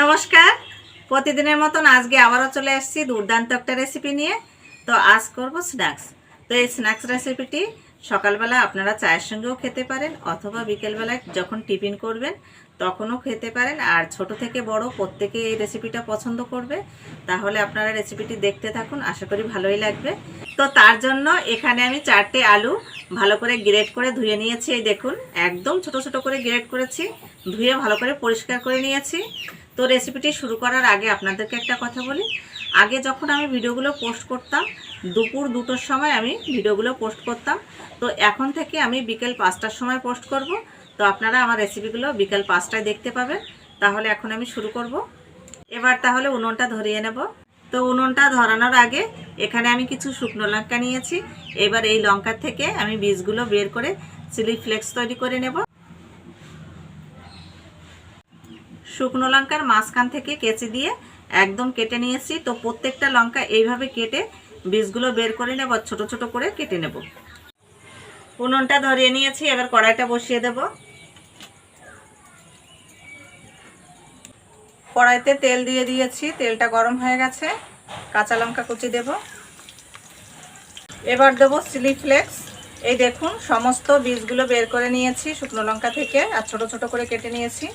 নমস্কার। প্রতিদিনের মতন আজকে আবারও চলে এসেছি দুর্দান্ত একটা রেসিপি নিয়ে। তো আজ করব স্ন্যাক্স তো এই স্ন্যাক্স রেসিপিটি সকালবেলা আপনারা চায়ের সঙ্গেও খেতে পারেন অথবা বিকেলবেলায় যখন টিফিন করবেন তখনও খেতে পারেন। আর ছোট থেকে বড় প্রত্যেকে এই রেসিপিটা পছন্দ করবে। তাহলে আপনারা রেসিপিটি দেখতে থাকুন, আশা করি ভালোই লাগবে। তো তার জন্য এখানে আমি চারটে আলু ভালো করে গ্রেট করে ধুয়ে নিয়েছি, এই দেখুন। একদম ছোট ছোট করে গ্রেট করেছি, ধুয়ে ভালো করে পরিষ্কার করে নিয়েছি। তো রেসিপিটি শুরু করার আগে আপনাদেরকে একটা কথা বলি। আগে যখন আমি ভিডিওগুলো পোস্ট করতাম, দুপুর দুটোর সময় আমি ভিডিওগুলো পোস্ট করতাম। তো এখন থেকে আমি বিকেল পাঁচটার সময় পোস্ট করব। তো আপনারা আমার রেসিপিগুলো বিকেল পাঁচটায় দেখতে পাবেন। তাহলে এখন আমি শুরু করব। এবার তাহলে উনুনটা ধরিয়ে নেব। তো উনুনটা ধরানোর আগে এখানে আমি কিছু শুকনো লঙ্কা নিয়েছি। এবার এই লঙ্কার থেকে আমি বীজগুলো বের করে চিলি ফ্লেক্স তৈরি করে নেব। শুকনো লঙ্কার মাঝখান থেকে কেচি দিয়ে একদম কেটে নিয়েছি। তো প্রত্যেকটা লঙ্কা এইভাবে কেটে বীজগুলো বের করে নেব, ছোট ছোট করে কেটে নেব। উনুনটা ধরিয়ে নিয়েছি, এবার কড়াইটা বসিয়ে দেব। কড়াইতে তেল দিয়ে দিয়েছি, তেলটা গরম হয়ে গেছে। কাঁচা লঙ্কা কুচি দেব। এবার দেবো চিলি ফ্লেক্স। এই দেখুন, সমস্ত বীজগুলো বের করে নিয়েছি শুকনো লঙ্কা থেকে, আর ছোট ছোট করে কেটে নিয়েছি।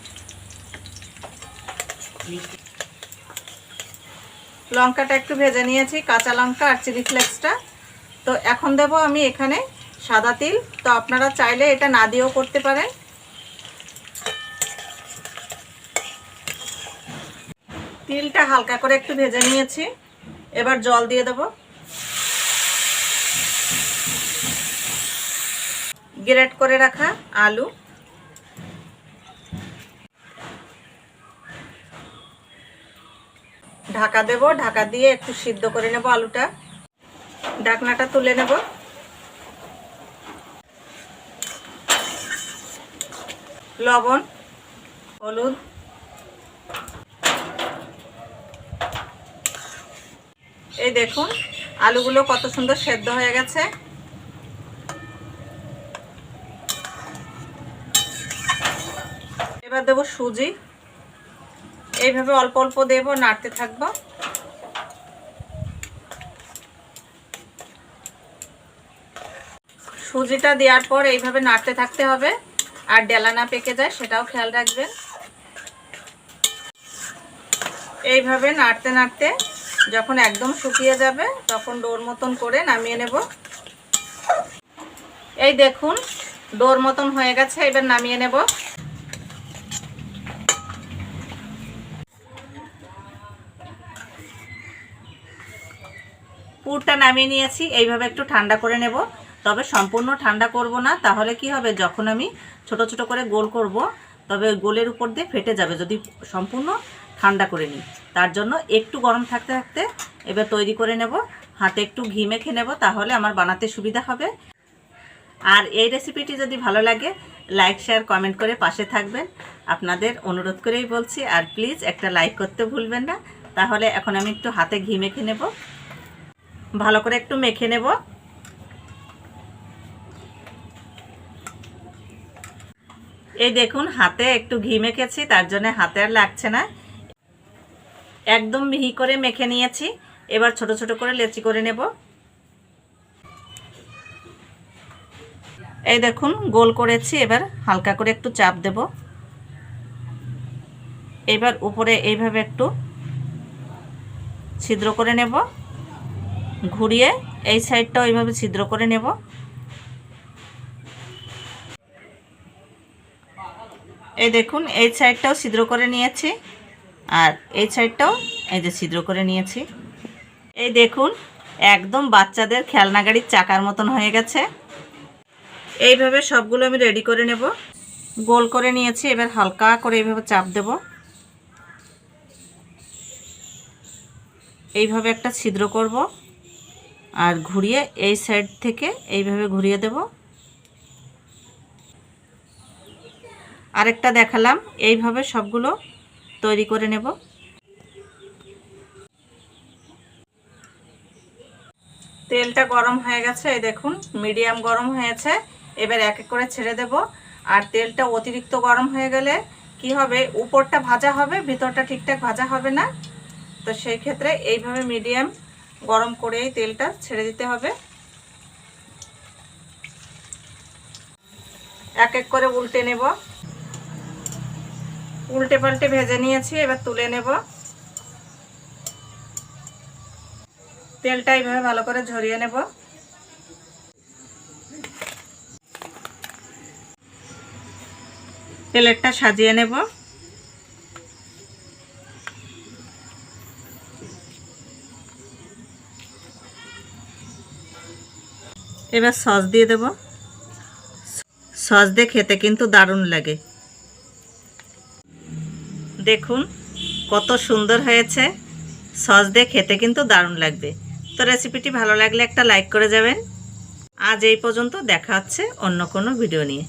লঙ্কাটা একটু ভেজে নিয়েছি, কাঁচা লঙ্কা আর চিলি ফ্লেক্সটা। তো এখন দেব আমি এখানে সাদা তিল। তো আপনারা চাইলে এটা না দিয়েও করতে পারেন। তিলটা হালকা করে একটু ভেজে নিয়েছি। এবার জল দিয়ে দেব। গ্রেট করে রাখা আলু। ঢাকা দেব, ঢাকা দিয়ে একটু সিদ্ধ করে নেব আলুটা। ঢাকনাটা তুলে নেব। লবণ, হলুদ। এই দেখুন, আলুগুলো কত সুন্দর সেদ্ধ হয়ে গেছে। এবার দেবো সুজি। এইভাবে অল্প অল্প দেবো, নাড়তে থাকব। সুজিটা দেওয়ার পর এইভাবে নাড়তে থাকতে হবে, আর ডেলা না পেকে যায় সেটাও খেয়াল রাখবেন। এইভাবে নাড়তে নাড়তে যখন একদম শুকিয়ে যাবে, তখন ডোর মতন করে নামিয়ে নেব। এই দেখুন, ডোর মতন হয়ে গেছে, এবার নামিয়ে নেব। পুরটা নামিয়ে নিয়েছি, এইভাবে একটু ঠান্ডা করে নেব। তবে সম্পূর্ণ ঠান্ডা করব না, তাহলে কি হবে, যখন আমি ছোট ছোট করে গোল করব, তবে গোলের উপর দিয়ে ফেটে যাবে যদি সম্পূর্ণ ঠান্ডা করে নিই। তার জন্য একটু গরম থাকতে থাকতে এবার তৈরি করে নেব, হাতে একটু ঘি মেখে নেব, তাহলে আমার বানাতে সুবিধা হবে। আর এই রেসিপিটি যদি ভালো লাগে লাইক শেয়ার কমেন্ট করে পাশে থাকবেন। আপনাদের অনুরোধ করেই বলছি, আর প্লিজ একটা লাইক করতে ভুলবেন না। তাহলে এখন আমি একটু হাতে ঘি মেখে নেব। ভালো করে একটু মেখে নেব। এই দেখুন, হাতে একটু ঘি মেখেছি, তার জন্য হাতে আর লাগছে না। একদম মিহি করে মেখে নিয়েছি, এবার ছোট ছোট করে লেচি করে নেব। এই দেখুন, গোল করেছি, এবার হালকা করে একটু চাপ দেব। এবার উপরে এইভাবে একটু ছিদ্র করে নেব। ঘুরিয়ে এই সাইডটাও এইভাবে ছিদ্র করে নেব। এই দেখুন, এই সাইডটাও ছিদ্র করে নিয়েছি আর এই সাইডটাও এই যে ছিদ্র করে নিয়েছি। এই দেখুন, একদম বাচ্চাদের খেলনা গাড়ির চাকার মতন হয়ে গেছে। এইভাবে সবগুলো আমি রেডি করে নেব। গোল করে নিয়েছি, এবার হালকা করে এইভাবে চাপ দেব। এইভাবে একটা ছিদ্র করব। আর ঘুরিয়ে এই সাইড থেকে এইভাবে ঘুরিয়ে দেব। আরেকটা দেখালাম, এইভাবে সবগুলো তৈরি করে নেব। তেলটা গরম হয়ে গেছে, এই দেখুন মিডিয়াম গরম হয়েছে। এবার এক এক করে ছেড়ে দেব। আর তেলটা অতিরিক্ত গরম হয়ে গেলে কি হবে? উপরটা ভাজা হবে, ভিতরটা ঠিকঠাক ভাজা হবে না। তো সেই ক্ষেত্রে এইভাবে মিডিয়াম গরম করে এই তেলটা ছেড়ে দিতে হবে। এক এক করে উল্টে নেব। উল্টে পাল্টে ভেজে নিয়েছি, এবার তুলে নেব। তেলটা এইভাবে ভালো করে ঝরিয়ে নেব। প্লেটটা সাজিয়ে নেব। এবার সস দিয়ে দেব। সস দিয়ে খেতে কিন্তু দারুণ লাগে। দেখুন কত সুন্দর হয়েছে। সস দিয়ে খেতে কিন্তু দারুণ লাগবে। তো রেসিপিটি ভালো লাগলে একটা লাইক করে যাবেন। আজ এই পর্যন্ত দেখা হচ্ছে অন্য কোনো ভিডিও নিয়ে।